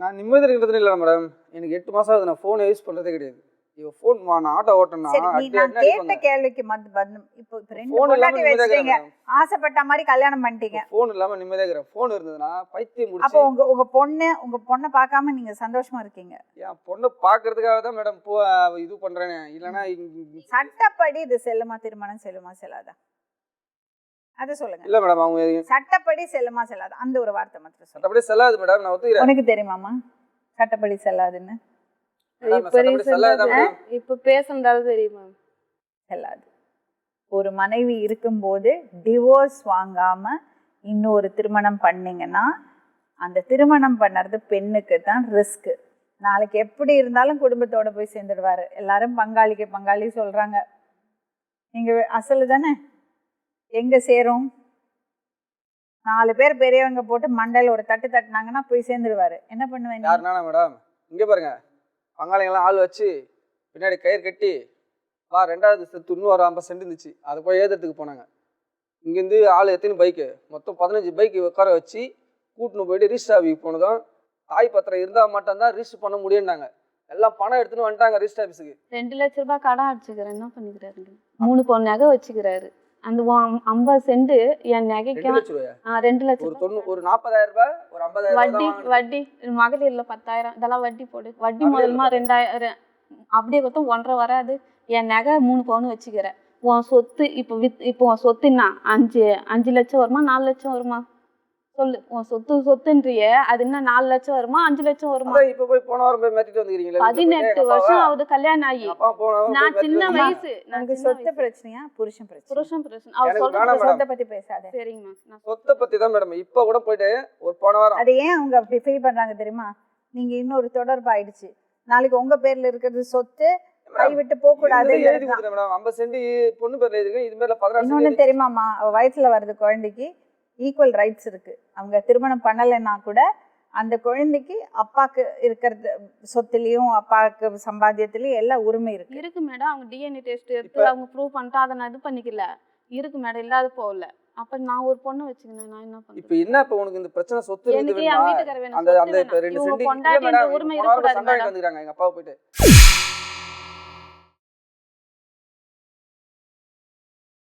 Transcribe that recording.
நான் நிம்மதி இருக்கிறது இல்லை மேடம் எனக்கு எட்டு மாசம் ஆகுது. நான் ஃபோனை யூஸ் பண்றதே கிடையாது. இவ ஃபோன் நான் ஆட்டோ ஓட்டனா சரி நீ நான் கேட்ட கேள்விக்கு மத் பதில் இப்போ இப்போ ரெண்டு பொண்டாட்டி இருக்கிறேன் ஆசைப்பட்ட மாதிரி கல்யாணம் பண்ணிட்டீங்க. ஃபோன் இல்லாம நிம்மதியா இருக்கிறேன் ஃபோன் இருந்ததுன்னா பைத்தியம் அப்போ முடிச்சு உங்க உங்க பொண்ணு உங்க பொண்ணை பார்க்காம நீங்க சந்தோஷமா இருக்கீங்க. என் பொண்ணை பாக்குறதுக்காக தான் மேடம் இது பண்றேனே. இல்லைன்னா சட்டப்படி இது செல்லுமா திருமணம் செல்லுமா செல்லாதா? அதை சொல்லுங்க. இல்ல மேடம் அவங்க சட்டப்படி செல்லுமா செல்லாதா? அந்த ஒரு வார்த்தை மட்டும் சொல்லுங்க. சட்டப்படி செல்லாது மேடம் நான் ஒத்துக்கிறேன். உனக்கு தெரியுமாமா சட்டப்படி செல்லாதுன்னு. இப்ப பேசுனதால தெரியுமா? செல்லாது. ஒரு மனைவி இருக்கும்போது டிவோர்ஸ் வாங்காம இன்னொரு திருமணம் பண்ணீங்கன்னா அந்த திருமணம் பண்ணுறது பெண்ணுக்கு தான் ரிஸ்க் நாளைக்கு எப்படி இருந்தாலும் குடும்பத்தோட போய் சேர்ந்துடுவாரு. எல்லாரும் பங்காளிக்கு பங்காளி சொல்றாங்க. நீங்க அசலு தானே? எங்க சேரும்? நாலு பேர் பெரியவங்க போட்டு மண்டையில ஒரு தட்டு தட்டினாங்கன்னா போய் சேர்ந்துடுவாரு என்ன பண்ணுவேன்? யாருனா மேடம்? இங்க பாருங்க. பங்காளிங்கெல்லாம் ஆள் வச்சு பின்னாடி கயிறு கட்டி வா ரெண்டாவது இன்னும் ஒரு ஐம்பது சென்ட் இருந்துச்சு. அதை போய் ஏதுறதுக்கு போனாங்க. இங்கேருந்து ஆள் எத்தனை பைக்கு மொத்தம் பதினஞ்சு பைக்கு உட்கார வச்சு கூட்டின்னு போயிட்டு ரிஜிஸ்டர் ஆஃபீஸ் போனதும் தாய் பத்திரம் இருந்தால் மட்டும்தான் ரிஜிஸ்டர் பண்ண முடியும்னாங்க. எல்லாம் பணம் எடுத்துன்னு வந்துட்டாங்க ரிஜிஸ்டர் ஆஃபீஸுக்கு ரெண்டு லட்ச ரூபாய் கடன் அடிச்சுக்கிறேன் என்ன பண்ணிக்கிறாரு? மூணு நகை வச்சுக்கிறாரு. அந்த ஐம்பது சென்ட் என் ஆ, ரெண்டு ஒரு லட்சம் ஒரு நாற்பதாயிரம் ரூபாய் ஒரு ஐம்பதாயிரம் வட்டி வட்டி மகளிர்ல பத்தாயிரம் இதெல்லாம் வட்டி போடு. வட்டி முதல்மா ரெண்டாயிரம் அப்படியே கொடுத்தா ஒன்றரை வராது. என் நகை மூணு பவுன் வச்சுக்கிறேன். உன் சொத்து இப்போ வித் இப்போ உன் சொத்துன்னா அஞ்சு அஞ்சு லட்சம் வருமா நாலு லட்சம் வருமா? சொல்லு. உன் சொத்து சொத்துன்றியே அது என்ன நாலு லட்சம் வருமா? அஞ்சு லட்சம் வருமா? இப்ப போய் போன வாரம் போய் மாட்டிட்டு வந்துக்கிறீங்களே பதினெட்டு வருஷம் ஆகுது கல்யாணம் ஆகி. நான் சின்ன. வயசு சின்ன சொத்து. பிரச்சனையா? புருஷன் பிரச்சனை. புருஷன் பிரச்சனை. அவர் எனக்கு சொல்ற. சொத்தை பத்தி பேசாத. சரிங்கம்மா நான் சொத்தை பத்தி தான் மேடம். இப்ப கூட போயிட்டு ஒரு போன வாரம். அது ஏன் அவங்க அப்படி ஃபீல் பண்றாங்க தெரியுமா? நீங்க இன்னொரு தொடர்பு ஆயிடுச்சு. நாளைக்கு உங்க பேர்ல இருக்கிறது சொத்து கை விட்டு போக கூடாது எழுதி கொடுத்துட்டேன் மேடம்? ஐம்பது சென்ட் பொண்ணு பேர்ல எழுதிருக்கேன் இது மேல பதினாறு தெரியுமாமா வயசுல வருது குழந்தைக்கு. ஈக்குவல் ரைட்ஸ் இருக்கு. அவங்க திருமணம் பண்ணலைன்னா கூட அந்த குழந்தைக்கு அப்பாக்கு இருக்கிறது சொத்துலயும் அப்பாவுக்கு சம்பாத்தியத்திலயும் எல்லா உரிமை இருக்கு. இருக்கு மேடம் அவங்க டிஎன்ஏ டெஸ்ட் எடுத்து அவங்க ப்ரூவ் பண்ணிட்டு அதை நான் இது பண்ணிக்கல. இருக்கு மேடம் இல்லாத போகல. அப்ப நான் ஒரு பொண்ணு வச்சுக்கினேன் நான் என்ன இப்ப பண்றேன் என்ன இப்ப உனக்கு இந்த பிரச்சனை சொத்து இருந்து எனக்கு என் வேணுமா. வீட்டுக்கார வேணும் அந்த அந்த. ரெண்டு இவங்க சென்ட் இல்ல பொண்டாட்டின்ற மேடம் உரிமை மேடம் வந்துக்கிறாங்க. எங்க அப்பாவை போயிட்டு.